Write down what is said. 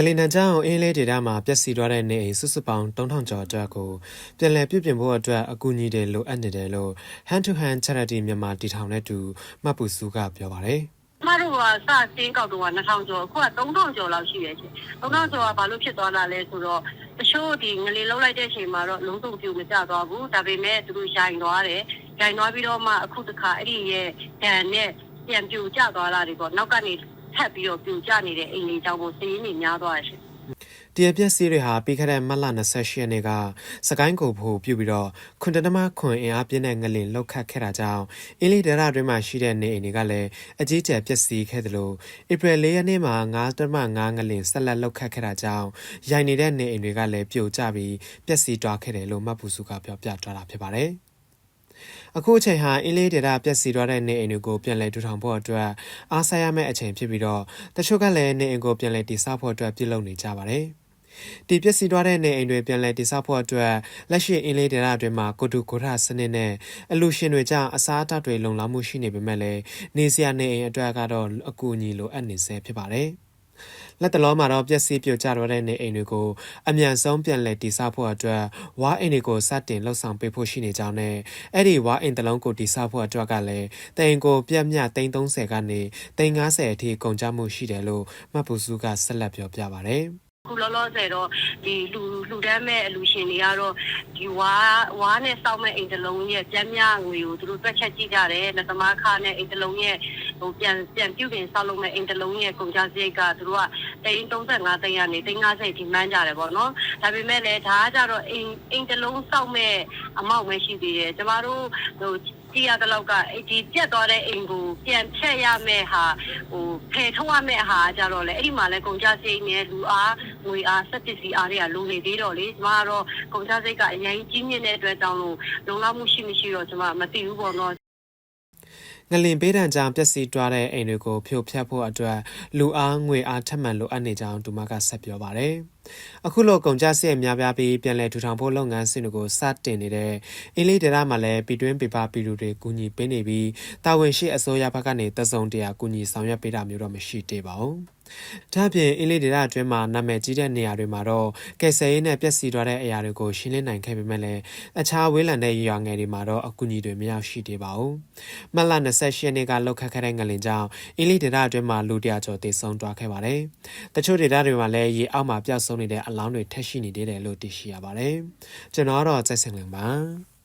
ငလင်တန်ကြောင့်အင်းလေးဒေတာမှာပျက်စီးသွားတဲ့နေအိမ်စုစုပေါင်း3000ကျော်အတွက်ကိုပြန်လည်ပြုပြင်ဖို့အတွက်အကူအညီတွေလိုအပ်နေတယ်လို့ Hand to Hand Charity မြန်မာတည်ထောင်တဲ့သူမှတ်ပူစုကပြောပါတယ်ကျမတို့ကစစင်းကောက်တော့2000ကျော်အခုက3000ကျော်လောက်ရှိရဲ့ချင်း3000ကျော်ကဘာလို့ဖြစ်သွားတာလဲဆိုတော့တချို့ဒီငလင်လောက်လိုက်တဲ့အချိန်မှာတော့လုံးစုံပြူမကျသွားဘူးဒါပေမဲ့သူတို့ရိုင်သွားတယ်ရိုင်သွားပြီးတော့မှအခုတခါအဲ့ဒီရဲ့ဒဏ်နဲ့ပြန်ပြူကျသွားတာတွေပေါ့နောက်ကနေ ထပ်ပြီးတော့ပြူကျနေတဲ့အိမ်လေးကြောင့်မို့စည်ရင်းတွေများသွားတယ်ရှင်။တရပြက်စီးတွေဟာပြီးခဲ့တဲ့မတ်လ28ရက်နေ့ကစကိုင်းကိုဖို့ပြုပြီးတော့ခွန်တနမခွန်အင်အားပြင်းတဲ့ငလင်လှုပ်ခတ်ခဲ့တာကြောင့်အင်းလေးဒေတာအတွင်းမှာရှိတဲ့နေအိမ်တွေကလည်းအကြီးကျယ်ပျက်စီးခဲ့တယ်လို့ဧပြီ၄ရက်နေ့မှာ9.5ငလင်ဆက်လက်လှုပ်ခတ်ခဲ့တာကြောင့်ရိုင်နေတဲ့နေအိမ်တွေကလည်းပြိုကျပြီးပျက်စီးသွားခဲ့တယ်လို့မှတ်ပူစုကပြောပြထားတာဖြစ်ပါတယ်။ အခုအချိန်ဟာအင်းလေးဒေတာပျက်စီးသွားတဲ့နေအိမ်တွေကိုပြန်လည်ထူထောင်ဖို့အတွက်အားဆိုင်ရမယ့်အချိန်ဖြစ်ပြီးတော့တချို့ကလည်းနေအိမ်ကိုပြန်လည်တည်ဆောက်ဖို့အတွက်ပြုလုပ်နေကြပါတယ်။ဒီပျက်စီးသွားတဲ့နေအိမ်တွေပြန်လည်တည်ဆောက်ဖို့အတွက်လက်ရှိအင်းလေးဒေတာအတွင်းမှာကိုတူကိုထစနစ်နဲ့အလူရှင်တွေကြောင့်အစားအသောက်တွေလုံလောက်မှုရှိနေပေမဲ့လည်းနေစရာနေအိမ်အတွက်ကတော့အကူအညီလိုအပ်နေဆဲဖြစ်ပါတယ်။ လက်တလုံးမှာတော့ပျက်စီးပြိုကျတော့တဲ့နေအိမ်တွေကိုအမြန်ဆုံးပြန်လည်တည်ဆောက်ဖို့အတွက်ဝါအိမ်တွေကိုစတင်လှုပ်ဆောင်ပေးဖို့ရှိနေကြောင်းနဲ့အဲ့ဒီဝါအိမ်တလုံးကိုတည်ဆောက်ဖို့အတွက်ကလည်းတိမ်ကိုပြက်မြ330ကနေ350အထိကုန်ကျမှုရှိတယ်လို့မှတ်ပူစုကဆက်လက်ပြောပြပါဗျ။ ခုလောလောဆယ်တော့ဒီလူလူတန်းမဲ့အလူရှင်တွေကတော့ဒီဝါဝါနဲ့စောက်မဲ့အိမ်တစ်လုံးရဲ့ကျန်းမြငွေကိုသူတို့တွက်ချက်ကြည့်ကြတယ်လက်သမားခါနဲ့အိမ်တစ်လုံးရဲ့ဟိုပြန်ပြန်ပြုပြင်ဆောက်လုပ်မဲ့အိမ်တစ်လုံးရဲ့ကုန်ကျစရိတ်ကသူတို့ကတိန်35တိန်ကနေတိန်50ထိမှန်းကြတယ်ပေါ့နော်ဒါပေမဲ့လည်းဒါကကြတော့အိမ်အိမ်တစ်လုံးစောက်မဲ့အမောက်ပဲရှိသေးတယ်ကျမတို့ဟိုကြည့်ရတဲ့လောက်ကအဲ့ဒီပြက်သွားတဲ့အိမ်ကိုပြန်ဖြတ်ရမယ့်ဟာဟိုဖယ်ထုတ်ရမယ့်ဟာကြတော့လေအဲ့ဒီမှာလဲကုန်ကြစိတ်နဲ့လူအား ငွေအားစက်ပစ္စည်းအားတွေကလိုနေသေးတော့လေကျမကတော့ကုန်ကြစိတ်ကအရင်ကြီးမြင့်တဲ့အတွက်တောင်းလို့လုံလောက်မှုရှိမရှိတော့ကျမမသိဘူးပေါ့နော်ငလင်ပေးတံကြောင့်ပျက်စီးသွားတဲ့အိမ်တွေကိုဖြိုဖျက်ဖို့အတွက်လူအားငွေအားထပ်မံလိုအပ်နေကြောင်းဒူမကဆက်ပြောပါတယ်။အခုလိုကုန်ကျစရိတ်များပြားပြီးပြန်လည်ထူထောင်ဖို့လုပ်ငန်းစဉ်တွေကိုစတင်နေတဲ့အင်းလေးဒေတာမှာလည်းပြည်တွင်းပေပါပြည်သူတွေကူညီပေးနေပြီးတာဝန်ရှိအစိုးရဘက်ကနေတစုံတရာကူညီဆောင်ရွက်ပေးတာမျိုးတော့မရှိသေးပါဘူး။ ဒါ့အပြင်အင်းလေးဒေတာအတွင်းမှာနာမည်ကြီးတဲ့နေရာတွေမှာတော့ကယ်ဆယ်ရေးနဲ့ပျက်စီးသွားတဲ့အရာတွေကိုရှင်းလင်းနိုင်ခဲ့ပေမဲ့လည်းအခြားဝေးလံတဲ့ရွာငယ်တွေမှာတော့အကူအညီတွေမရောက်ရှိသေးပါဘူး။မတ်လ28ရက်နေ့ကလောက်ခတ်ခဲ့တဲ့ငလင်ကြောင့်အင်းလေးဒေတာအတွင်းမှာလူတရာကျော်တေဆုံးသွားခဲ့ပါတယ်။တချို့ဒေတာတွေမှာလည်းရေအောက်မှာပျောက်ဆုံးနေတဲ့အလောင်းတွေထက်ရှိနေသေးတယ်လို့သိရှိရပါတယ်။ကျွန်တော်ကတော့ကျက်စင်လင်ပါ။